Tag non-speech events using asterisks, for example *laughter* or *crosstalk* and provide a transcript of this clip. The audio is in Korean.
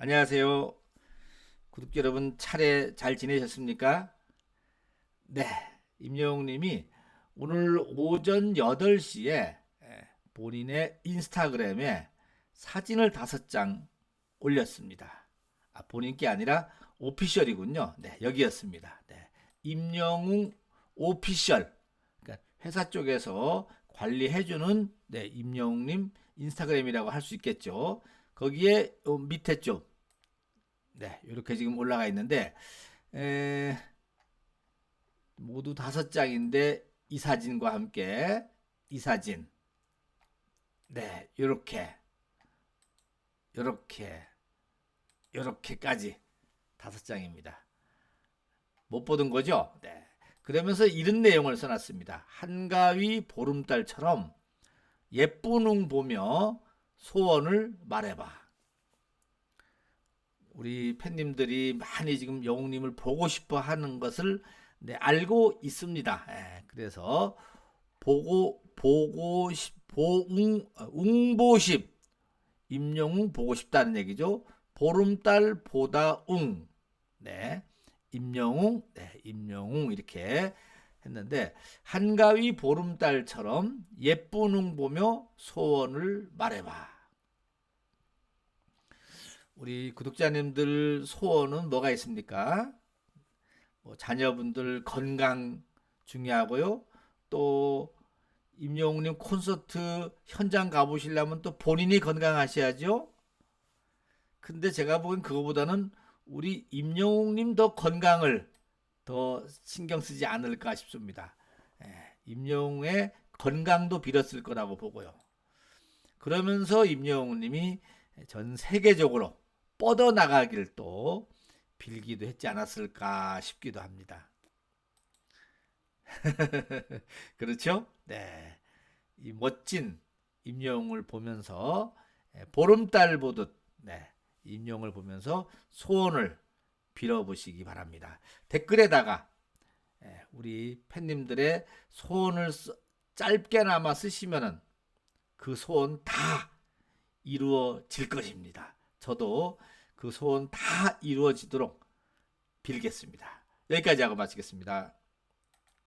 안녕하세요. 구독자 여러분 차례 잘 지내셨습니까? 네, 임영웅 님이 오늘 오전 8시에 본인의 인스타그램에 사진을 다섯 장 올렸습니다. 아, 본인 게 아니라 오피셜이군요. 네, 여기였습니다. 네, 임영웅 오피셜. 그러니까 회사 쪽에서 관리해주는 네, 임영웅님 인스타그램이라고 할 수 있겠죠. 거기에 요 밑에 쪽, 네, 이렇게 지금 올라가 있는데 에, 모두 다섯 장인데 이 사진과 함께 이 사진, 네, 이렇게, 이렇게, 이렇게까지 다섯 장입니다. 못 보던 거죠? 네. 그러면서 이런 내용을 써놨습니다. 한가위 보름달처럼 예쁜 웅 보며 소원을 말해봐. 우리 팬님들이 많이 지금 영웅님을 보고 싶어 하는 것을 네, 알고 있습니다. 예, 그래서 보고 보고 싶 보웅 어, 웅보십 임영웅 보고 싶다는 얘기죠. 보름달 보다 웅. 네. 임영웅, 네, 임영웅 이렇게 했는데 한가위 보름달처럼 예쁜 웅 보며 소원을 말해봐. 우리 구독자님들 소원은 뭐가 있습니까? 뭐 자녀분들 건강 중요하고요. 또 임영웅님 콘서트 현장 가보시려면 또 본인이 건강하셔야죠. 근데 제가 보기엔 그거보다는 우리 임영웅님 더 건강을 더 신경 쓰지 않을까 싶습니다. 예, 임영웅의 건강도 빌었을 거라고 보고요. 그러면서 임영웅님이 전 세계적으로 뻗어 나가길 또 빌기도 했지 않았을까 싶기도 합니다. *laughs* 그렇죠? 네. 이 멋진 임영웅을 보면서 예, 보름달 보듯 네. 임영을 보면서 소원을 빌어보시기 바랍니다. 댓글에다가 예, 우리 팬님들의 소원을 써- 짧게나마 쓰시면은 그 소원 다 이루어질 것입니다. 저도 그 소원 다 이루어지도록 빌겠습니다. 여기까지 하고 마치겠습니다.